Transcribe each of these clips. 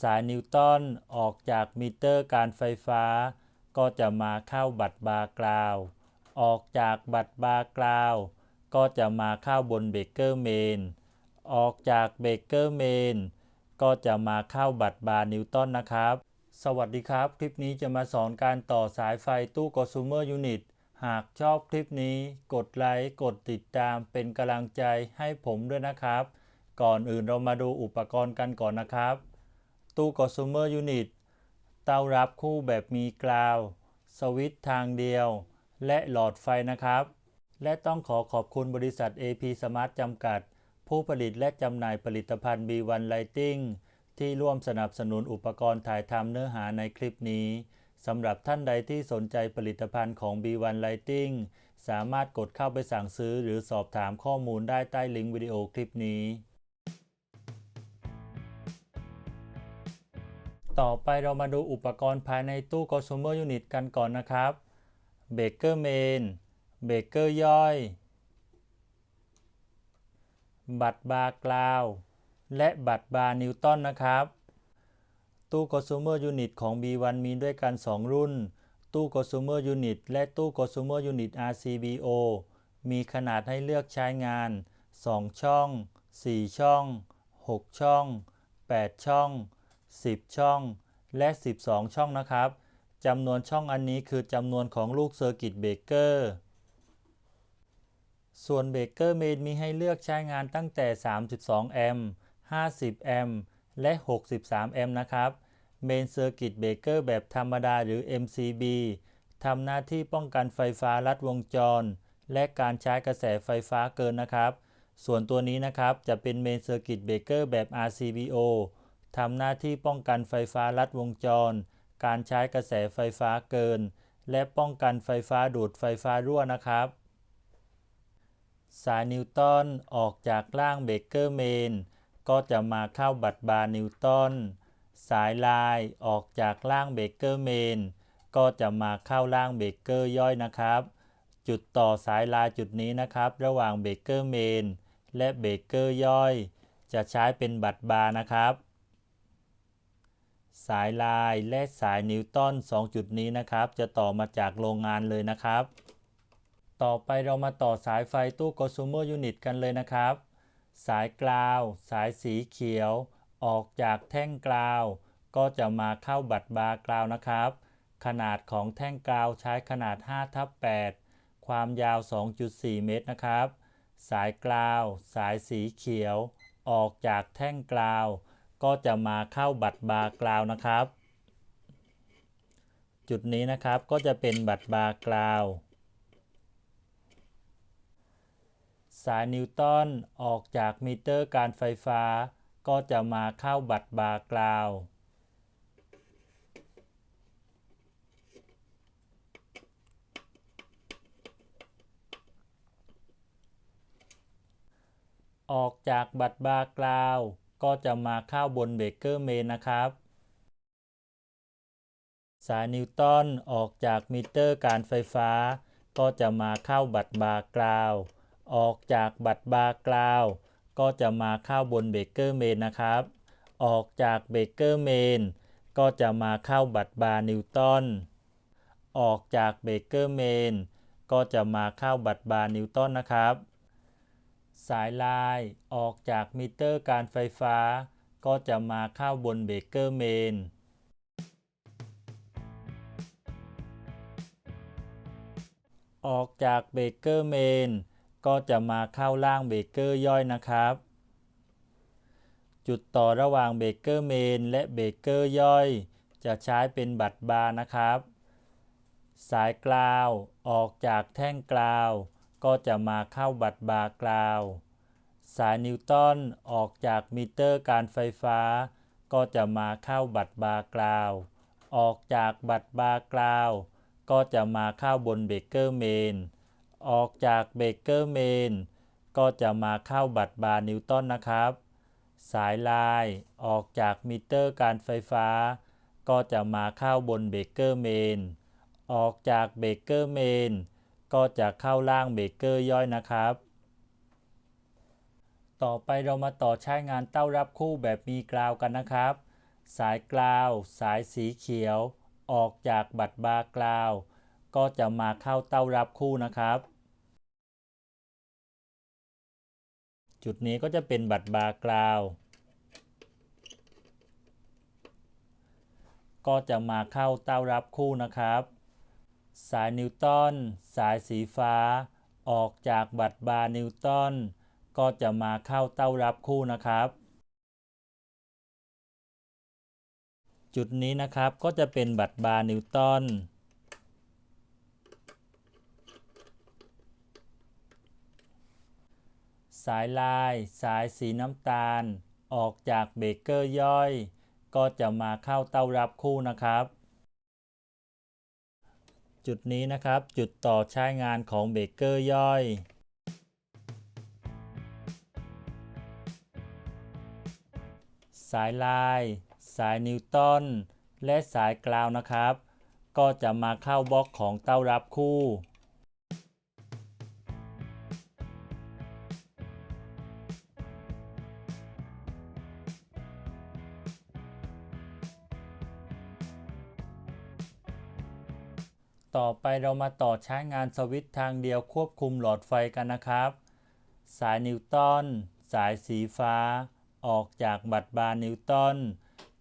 สายนิวตันออกจากมิเตอร์การไฟฟ้า ก็จะมาเข้าบัตรบาร์กราว ออกจากบัตรบาร์กราว ก็จะมาเข้าบนเบเกอร์เมน ออกจากเบเกอร์เมน ก็จะมาเข้าบัตรบาร์นิวตันนะครับ สวัสดีครับ คลิปนี้จะมาสอนการต่อสายไฟตู้ consumer unit หากชอบคลิปนี้กดไลค์ กดติดตามเป็นกำลังใจให้ผมด้วยนะครับ ก่อนอื่นเรามาดูอุปกรณ์กันก่อนนะครับ ตู้ consumer unit เต้ารับคู่แบบมีกราว สวิตช์ทางเดียว และหลอดไฟนะครับ และต้องขอขอบคุณบริษัท AP Smart จำกัด ผู้ผลิตและจำหน่ายผลิตภัณฑ์ B1 Lighting ที่ร่วมสนับสนุนอุปกรณ์ถ่ายทำเนื้อหาในคลิปนี้สำหรับท่านใดที่สนใจผลิตภัณฑ์ของ B1 Lighting สามารถกดเข้าไปสั่งซื้อหรือสอบถามข้อมูลได้ใต้ลิงก์วิดีโอคลิปนี้ ต่อไปเรามาดูอุปกรณ์ภายในตู้ consumer unit กันก่อนนะครับเบเกอร์เมนเบเกอร์ย่อย บัตรบาร์กราวและบัตรบาร์นิวตันนะครับ ตู้ consumer unit ของ B1 มีด้วยกัน 2 รุ่น ตู้ consumer unit และตู้ consumer unit RCBO มีขนาดให้เลือกใช้งาน 2 ช่อง 4 ช่อง 6 ช่อง 8 ช่อง 10 ช่องและ 12 ช่องนะครับจำนวนช่องอันนี้คือจำนวนของลูกเซอร์กิตเบเกอร์ส่วนเบเกอร์เมนมีให้เลือกใช้งานตั้งแต่ 32 แอมป์ 50 แอมป์ และ 63 แอมป์นะครับเมนเซอร์กิตเบเกอร์แบบธรรมดาหรือ MCB ทำหน้าที่ป้องกันไฟฟ้าลัดวงจร และการใช้กระแสไฟฟ้าเกินนะครับ ส่วนตัวนี้นะครับจะเป็นเมนเซอร์กิตเบเกอร์แบบ RCBO ทำหน้าที่ป้องกันไฟฟ้าลัดวงจร การใช้กระแสไฟฟ้าเกิน และป้องกันไฟฟ้าดูดไฟฟ้ารั่วนะครับ สายนิวตันออกจากล่างเบเกอร์เมนก็จะมาเข้าบัตรบาร์นิวตันสายลายออกจากล่างเบเกอร์เมนก็จะมาเข้าล่างเบเกอร์ย่อยนะครับ จุดต่อสายลายจุดนี้นะครับ ระหว่างเบเกอร์เมนและเบเกอร์ย่อย จะใช้เป็นบัตรบาร์นะครับ สายลายและสายนิวตัน2จุดนี้นะครับ จะต่อมาจากโรงงานเลยนะครับ ต่อไปเรามาต่อสายไฟตู้ consumer unit กันเลยนะครับ สายกราว สายสีเขียว ออกจากแท่งกราว ก็จะมาเข้าบัตรบาร์กราวนะครับ ขนาดของแท่งกราวใช้ขนาด5ทับ8ความยาว 2.4 เมตรนะครับ สายกราว สายสีเขียว ออกจากแท่งกราว ก็จะมาเข้าบัตรบาร์กราวนะครับ จุดนี้นะครับก็จะเป็นบัตรบาร์กราวสายนิวตันออกจากมิเตอร์การไฟฟ้า ก็จะมาเข้าบัตรบาร์กราวออกจากบัตรบาร์กราว ก็จะมาเข้าบนเบเกอร์เมนนะครับ สายนิวตันออกจากมิเตอร์การไฟฟ้า ก็จะมาเข้าบัตรบาร์กราว ออกจากบัตรบาร์กราว ก็จะมาเข้าบนเบเกอร์เมนนะครับ ออกจากเบเกอร์เมนก็จะมาเข้าบัตรบาร์นิวตันออกจากเบเกอร์เมนก็จะมาเข้าบัตรบาร์นิวตันนะครับ สายลายออกจากมิเตอร์การไฟฟ้า ก็จะมาเข้าบนเบเกอร์เมน ออกจากเบเกอร์เมน ก็จะมาเข้าล่างเบเกอร์ย่อยนะครับ จุดต่อระหว่างเบเกอร์เมนและเบเกอร์ย่อย จะใช้เป็นบัตรบาร์นะครับ สายกราวออกจากแท่งกราว ก็จะมาเข้าบัตรบาร์กราว สายนิวตันออกจากมิเตอร์การไฟฟ้า ก็จะมาเข้าบัตรบาร์กราว ออกจากบัตรบาร์กราว ก็จะมาเข้าบนเบเกอร์เมน ออกจากเบเกอร์เมน ก็จะมาเข้าบัตรบาร์นิวตันนะครับ สายลายออกจากมิเตอร์การไฟฟ้า ก็จะมาเข้าบนเบเกอร์เมน ออกจากเบเกอร์เมน ก็จะเข้าล่างเบเกอร์ย่อยนะครับ ต่อไปเรามาต่อใช้งานเต้ารับคู่แบบมีกราวกันนะครับ สายกราว สายสีเขียว ออกจากบัตรบาร์กราว ก็จะมาเข้าเต้ารับคู่นะครับ จุดนี้ก็จะเป็นบัตรบาร์กราวก็จะมาเข้าเต้ารับคู่นะครับ สายนิวตันสายสีฟ้า ออกจากบัตรบาร์นิวตันก็จะมาเข้าเต้ารับคู่นะครับ จุดนี้นะครับก็จะเป็นบัตรบาร์นิวตันสายลายสายสีน้ำตาล ออกจากเบเกอร์ย่อย ก็จะมาเข้าเต้ารับคู่นะครับ จุดนี้นะครับ จุดต่อใช้งานของเบเกอร์ย่อยสายลาย สายนิวตันและสายกราวนะครับ ก็จะมาเข้าบล็อกของเต้ารับคู่ อไปเรามาต่อใช้งานสวิตช์ทางเดียวควบคุมหลอดไฟกันนะครับ สายนิวตันสายสีฟ้า ออกจากบัตรบาร์นิวตัน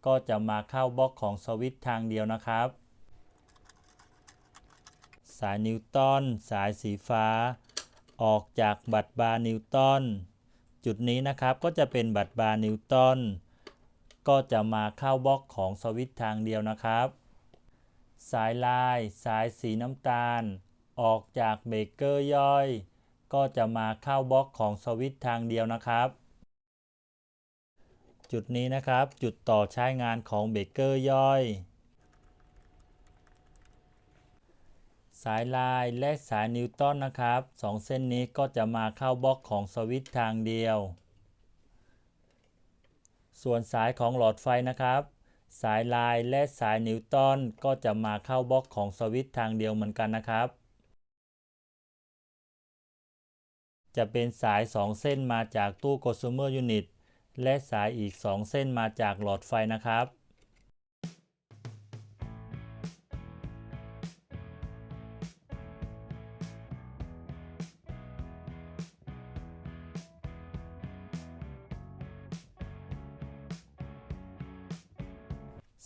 ก็จะมาเข้าบล็อกของสวิตช์ทางเดียวนะครับ สายนิวตันสายสีฟ้า ออกจากบัตรบาร์นิวตันจุดนี้นะครับก็จะเป็นบัตรบาร์นิวตันก็จะมาเข้าบล็อกของสวิตช์ทางเดียวนะครับ สายลาย สายสีน้ำตาล ออกจากเบเกอร์ย่อย ก็จะมาเข้าบล็อกของสวิตช์ทางเดียวนะครับ จุดนี้นะครับจุดต่อใช้งานของเบเกอร์ย่อย สายลายและสายนิวตันนะครับสองเส้นนี้ก็จะมาเข้าบล็อกของสวิตช์ทางเดียว ส่วนสายของหลอดไฟนะครับ สายลายและสายนิวตันก็จะมาเข้าบล็อกของสวิตช์ทางเดียวเหมือนกันนะครับ จะเป็นสาย 2 เส้นมาจากตู้ consumer unit และสายอีก 2 เส้นมาจากหลอดไฟนะครับ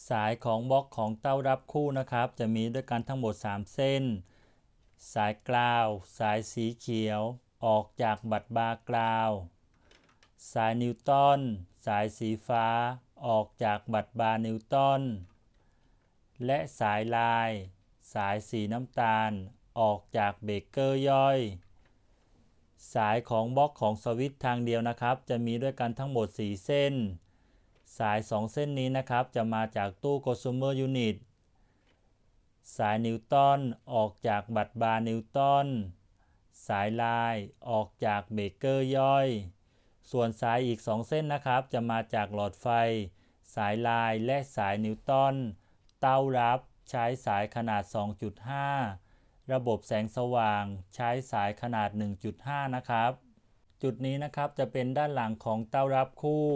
สายของบล็อกของเต้ารับคู่นะครับ จะมีด้วยกันทั้งหมด 3 เส้น สายกราว สายสีเขียว ออกจากบัตรบาร์กราว สายนิวตันสายสีฟ้า ออกจากบัตรบาร์นิวตันและสายลาย สายสีน้ำตาล ออกจากเบเกอร์ย่อย สายของบล็อกของสวิตช์ทางเดียวนะครับ จะมีด้วยกันทั้งหมด 4 เส้น สาย 2 เส้นนี้นะครับจะมาจากตู้ consumer unit สายนิวตันออกจากบัตรบาร์นิวตันสายลายออกจากเบเกอร์ย่อย ส่วนสายอีก 2 เส้นนะครับ จะมาจากหลอดไฟ สายลายและสายนิวตันเต้ารับใช้สายขนาด 2.5 ระบบแสงสว่างใช้สายขนาด 1.5 นะครับ จุดนี้นะครับจะเป็นด้านหลังของเต้ารับคู่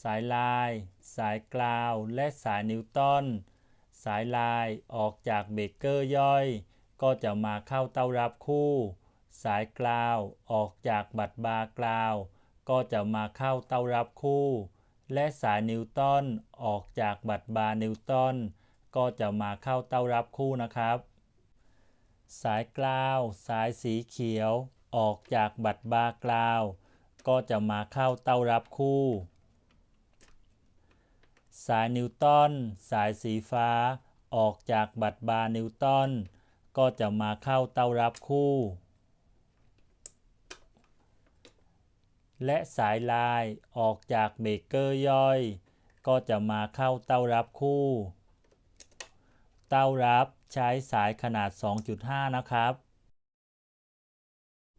สายลาย สายกราว และสายนิวตันสายลายออกจากเบเกอร์ย่อย ก็จะมาเข้าเต้ารับคู่ สายกราวออกจากบัตรบาร์กราว ก็จะมาเข้าเต้ารับคู่ และสายนิวตันออกจากบัตรบาร์นิวตันก็จะมาเข้าเต้ารับคู่นะครับ สายกราว สายสีเขียว ออกจากบัตรบาร์กราว ก็จะมาเข้าเต้ารับคู่ สายนิวตันสายสีฟ้า ออกจากบัตรบาร์นิวตันก็จะมาเข้าเต้ารับคู่ และสายลายออกจากเบเกอร์ย่อย ก็จะมาเข้าเต้ารับคู่ เต้ารับใช้สายขนาด 2.5 นะครับ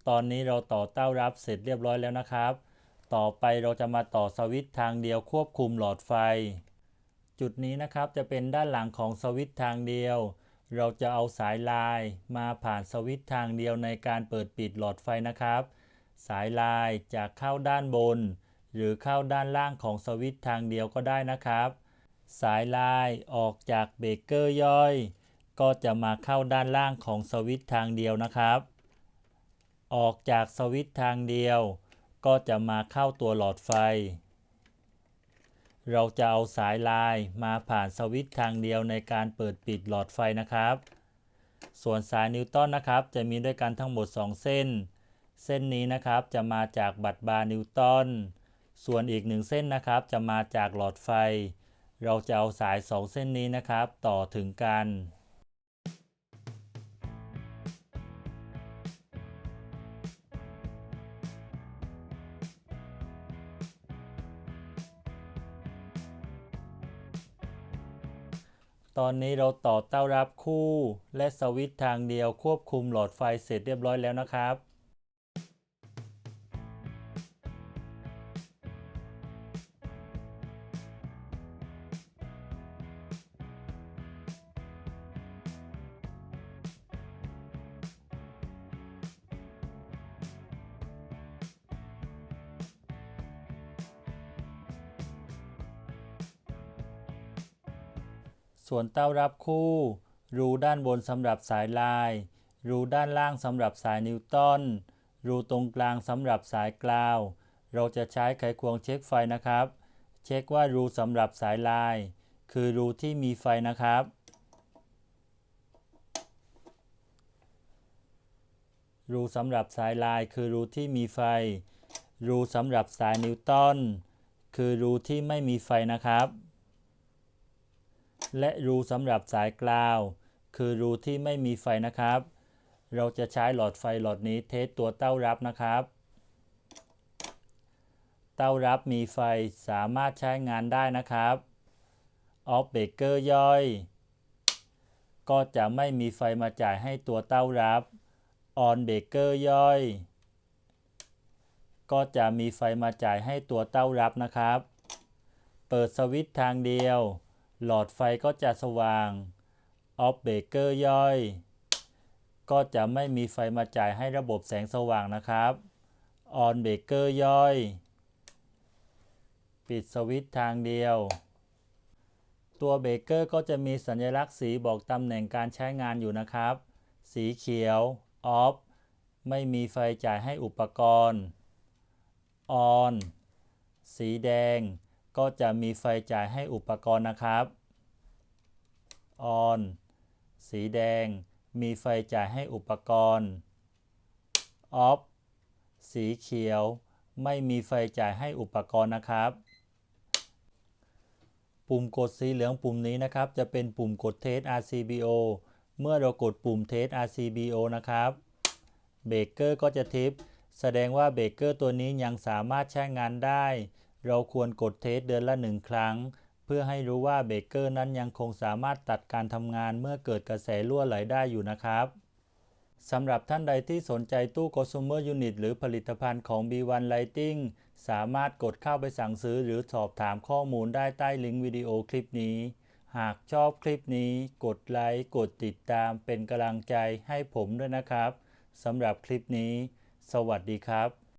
ตอนนี้เราต่อเต้ารับเสร็จเรียบร้อยแล้วนะครับ ต่อไปเราจะมาต่อสวิตช์ทางเดียวควบคุมหลอดไฟ จุดนี้นะครับจะเป็นด้านหลังของสวิตช์ทางเดียว เราจะเอาสายลายมาผ่านสวิตช์ทางเดียวในการเปิดปิดหลอดไฟนะครับ สายลายจะเข้าด้านบน หรือเข้าด้านล่างของสวิตช์ทางเดียวก็ได้นะครับ สายลายออกจากเบรกเกอร์ย่อย ก็จะมาเข้าด้านล่างของสวิตช์ทางเดียวนะครับ ออกจากสวิตช์ทางเดียว ก็จะมาเข้าตัวหลอดไฟ เราจะเอาสายลายมาผ่านสวิตช์ทางเดียวในการเปิดปิดหลอดไฟนะครับ ส่วนสายนิวตันนะครับ จะมีด้วยกันทั้งหมด 2 เส้น เส้นนี้นะครับจะมาจากบัตรบาร์นิวตัน ส่วนอีกหนึ่งเส้นนะครับจะมาจากหลอดไฟ เราจะเอาสาย 2 เส้นนี้นะครับ ต่อถึงกัน ตอนนี้เราต่อเต้ารับคู่ และสวิตช์ทางเดียวควบคุมหลอดไฟเสร็จเรียบร้อยแล้วนะครับ ส่วนเต้ารับคู่ รูด้านบนสำหรับสายลาย รูด้านล่างสำหรับสายนิวตัน รูตรงกลางสำหรับสายกราว เราจะใช้ไขควงเช็คไฟนะครับ เช็คว่ารูสำหรับสายลาย คือรูที่มีไฟนะครับรูสำหรับสายลายคือรูที่มีไฟ รูสำหรับสายนิวตันคือรูที่ไม่มีไฟนะครับ และรูสำหรับสายกราว คือรูที่ไม่มีไฟนะครับ เราจะใช้หลอดไฟหลอดนี้เทสตัวเต้ารับนะครับ เต้ารับมีไฟสามารถใช้งานได้นะครับออฟเบเกอร์ย่อย ก็จะไม่มีไฟมาจ่ายให้ตัวเต้ารับออนเบเกอร์ย่อย ก็จะมีไฟมาจ่ายให้ตัวเต้ารับนะครับ เปิดสวิตช์ทางเดียว หลอดไฟก็จะสว่าง ออฟเบเกอร์ย่อย ก็จะไม่มีไฟมาจ่ายให้ระบบแสงสว่างนะครับออนเบเกอร์ย่อย ปิดสวิตช์ทางเดียว ตัวเบเกอร์ก็จะมีสัญลักษณ์สีบอกตำแหน่งการใช้งานอยู่นะครับ สีเขียวออฟไม่มีไฟจ่ายให้อุปกรณ์ออนสีแดง ก็จะมีไฟจ่ายให้อุปกรณ์นะครับออนสีแดง มีไฟจ่ายให้อุปกรณ์ออฟสีเขียว ไม่มีไฟจ่ายให้อุปกรณ์นะครับ ปุ่มกดสีเหลืองปุ่มนี้นะครับ จะเป็นปุ่มกดเทส RCBO เมื่อเรากดปุ่มเทส RCBO นะครับ เบรกเกอร์ก็จะทิป แสดงว่าเบรกเกอร์ตัวนี้ยังสามารถใช้งานได้ เราควรกดเทสเดือนละหนึ่งครั้ง เพื่อให้รู้ว่าเบรกเกอร์นั้นยังคงสามารถตัดการทำงานเมื่อเกิดกระแสรั่วไหลได้อยู่นะครับสำหรับท่านใดที่สนใจตู้ Consumer Unit หรือผลิตภัณฑ์ของ B1 Lighting สามารถกดเข้าไปสั่งซื้อหรือสอบถามข้อมูลได้ใต้ลิงก์วิดีโอคลิปนี้ หากชอบคลิปนี้ กดไลค์ กดติดตามเป็นกำลังใจให้ผมด้วยนะครับ สำหรับคลิปนี้ สวัสดีครับ